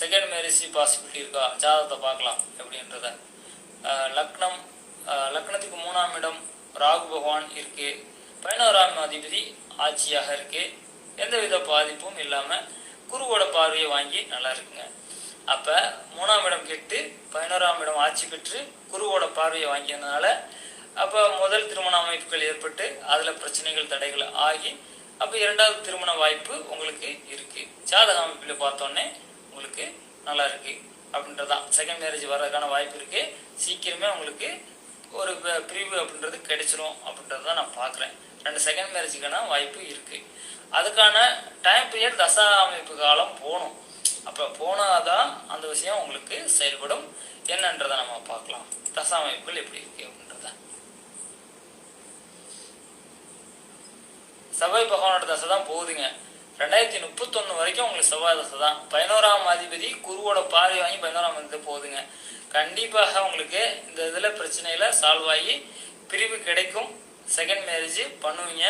Second marriage possibility இருக்கா? ஜாதகத்தை பார்க்கலாம் எப்படின்றத. லக்னம் லக்னத்துக்கு மூணாம் இடம் ராகு பகவான் இருக்கு. பதினோராம் அதிபதி ஆட்சியாக இருக்கு. எந்தவித பாதிப்பும் இல்லாமல் குருவோட பார்வையை வாங்கி நல்லா இருக்குங்க. அப்போ மூணாம் இடம் கெட்டு பதினோராம் இடம் ஆட்சி பெற்று குருவோட பார்வையை வாங்கியதுனால அப்போ முதல் திருமண அமைப்புகள் ஏற்பட்டு அதில் பிரச்சனைகள் தடைகள் ஆகி அப்போ இரண்டாவது திருமண வாய்ப்பு உங்களுக்கு இருக்குது ஜாதக அமைப்பில் பார்த்தோன்னே நல்லா இருக்கு அப்படின்றதான் செகண்ட் மேரேஜ் வர்றதுக்கான வாய்ப்பு இருக்கு. சீக்கிரமே உங்களுக்கு ஒரு பிரிவு அப்படின்றது கிடைச்சிரும் அப்படின்றத தான் நான் பார்க்குறேன் ரெண்டு செகண்ட் மேரேஜுக்கான வாய்ப்பு இருக்கு. அதுக்கான டைம் பீரியட் தசா அமைப்பு காலம் போகணும். அப்போ போனால் தான் அந்த விஷயம் உங்களுக்கு செயல்படும். என்னன்றதை நம்ம பார்க்கலாம். தசா அமைப்புகள் எப்படி இருக்கு அப்படின்றத. செவ்வாய் பகவானோட தசை தான் போகுதுங்க. ரெண்டாயிரத்தி முப்பத்தொன்று வரைக்கும் உங்களுக்கு செவ்வாய் தசை தான். பதினோராம் அதிபதி குருவோட பார்வை வாங்கி பதினோராம் அதிபதி போகுதுங்க. கண்டிப்பாக உங்களுக்கு இந்த இதில் பிரச்சனையில் சால்வ் ஆகி பிரிவு கிடைக்கும். செகண்ட் மேரேஜ் பண்ணுவீங்க.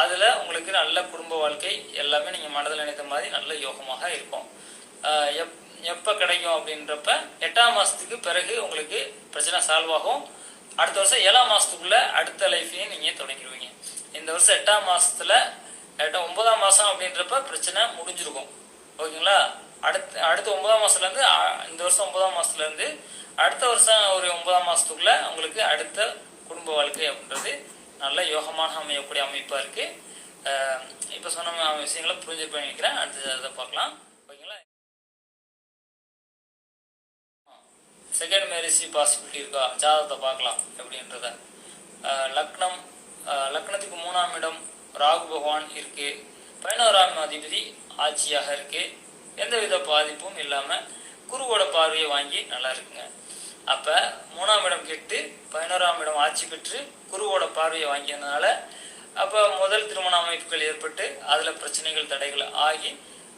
அதில் உங்களுக்கு நல்ல குடும்ப வாழ்க்கை எல்லாமே நீங்கள் மனதில் நினைத்த மாதிரி நல்ல யோகமாக இருக்கும். எப் எப்போ கிடைக்கும் அப்படின்றப்ப எட்டாம் மாதத்துக்கு பிறகு உங்களுக்கு பிரச்சனை சால்வ் ஆகும். அடுத்த வருஷம் ஏழாம் மாதத்துக்குள்ளே அடுத்த லைஃப்பையும் நீங்கள் தொடங்கிடுவீங்க. இந்த வருஷம் எட்டாம் மாதத்தில் கரெக்டாக ஒன்பதாம் மாதம் அப்படின்றப்ப பிரச்சனை முடிஞ்சிருக்கும். ஓகேங்களா? அடுத்து அடுத்த ஒன்பதாம் மாதத்துலேருந்து இந்த வருஷம் ஒன்பதாம் மாதத்துலேருந்து அடுத்த வருஷம் ஒரு ஒன்பதாம் மாதத்துக்குள்ள உங்களுக்கு அடுத்த குடும்ப வாழ்க்கை அப்படின்றது நல்ல யோகமான அமையக்கூடிய அமைப்பாக இருக்குது இப்போ சொன்ன விஷயங்களை புரிஞ்சு நினைக்கிறேன். அடுத்த இதை பார்க்கலாம். ஓகேங்களா? செகண்ட் மேரேஜ் பாசிபிலிட்டி இருக்கா? ஜாதகத்தை பார்க்கலாம் எப்படின்றத லக் லக்னம் அஹ் லக்னத்துக்கு மூணாம் இடம் ராகு பகவான் இருக்கு. பதினோராம் அதிபதி ஆட்சியாக இருக்கு. எந்தவித பாதிப்பும் இல்லாமல் குருவோட பார்வையை வாங்கி நல்லா இருக்குங்க. அப்போ மூணாம் இடம் கெட்டு பதினோராம் இடம் ஆட்சி பெற்று குருவோட பார்வையை வாங்கியதுனால அப்போ முதல் திருமண அமைப்புகள் ஏற்பட்டு அதில் பிரச்சனைகள் தடைகள் ஆகி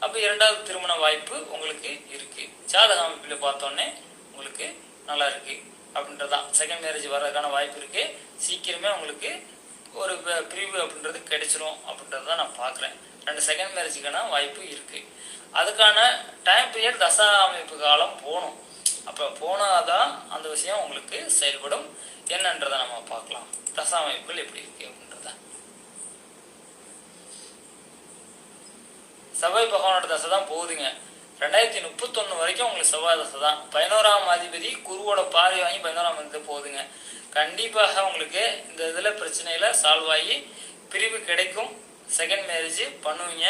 அப்போ இரண்டாவது திருமண வாய்ப்பு உங்களுக்கு இருக்கு. ஜாதக அமைப்பில் பார்த்தோன்னே உங்களுக்கு நல்லா இருக்கு. அப்படின்றதான். செகண்ட் மேரேஜ் வர்றதுக்கான வாய்ப்பு இருக்கு. சீக்கிரமே உங்களுக்கு ஒரு பிரிவு அப்படின்றது கிடைச்சிரும் அப்படின்றத தான் நான் பார்க்குறேன். ரெண்டு செகண்ட் மேரேஜுக்கான வாய்ப்பு இருக்குது அதுக்கான டைம் பீரியட் தசா அமைப்பு காலம் போகணும். அப்போ போனாதான் அந்த விஷயம் உங்களுக்கு செயல்படும். என்னன்றதை நம்ம பார்க்கலாம். தசா அமைப்புகள் எப்படி இருக்கு அப்படின்றத. செவ்வாய் பகவானோட தசை தான் போகுதுங்க. ரெண்டாயிரத்தி முப்பத்தொன்று வரைக்கும் உங்களுக்கு செவ்வாய் தசை தான். பதினோராம் அதிபதி குருவோட பார்வை வாங்கி பதினோராம் அதிபதி போகுதுங்க. கண்டிப்பாக உங்களுக்கு இந்த இதில் பிரச்சனையில் சால்வ் ஆகி பிரிவு கிடைக்கும். செகண்ட் மேரேஜ் பண்ணுவீங்க.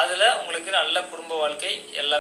அதில் உங்களுக்கு நல்ல குடும்ப வாழ்க்கை எல்லாம்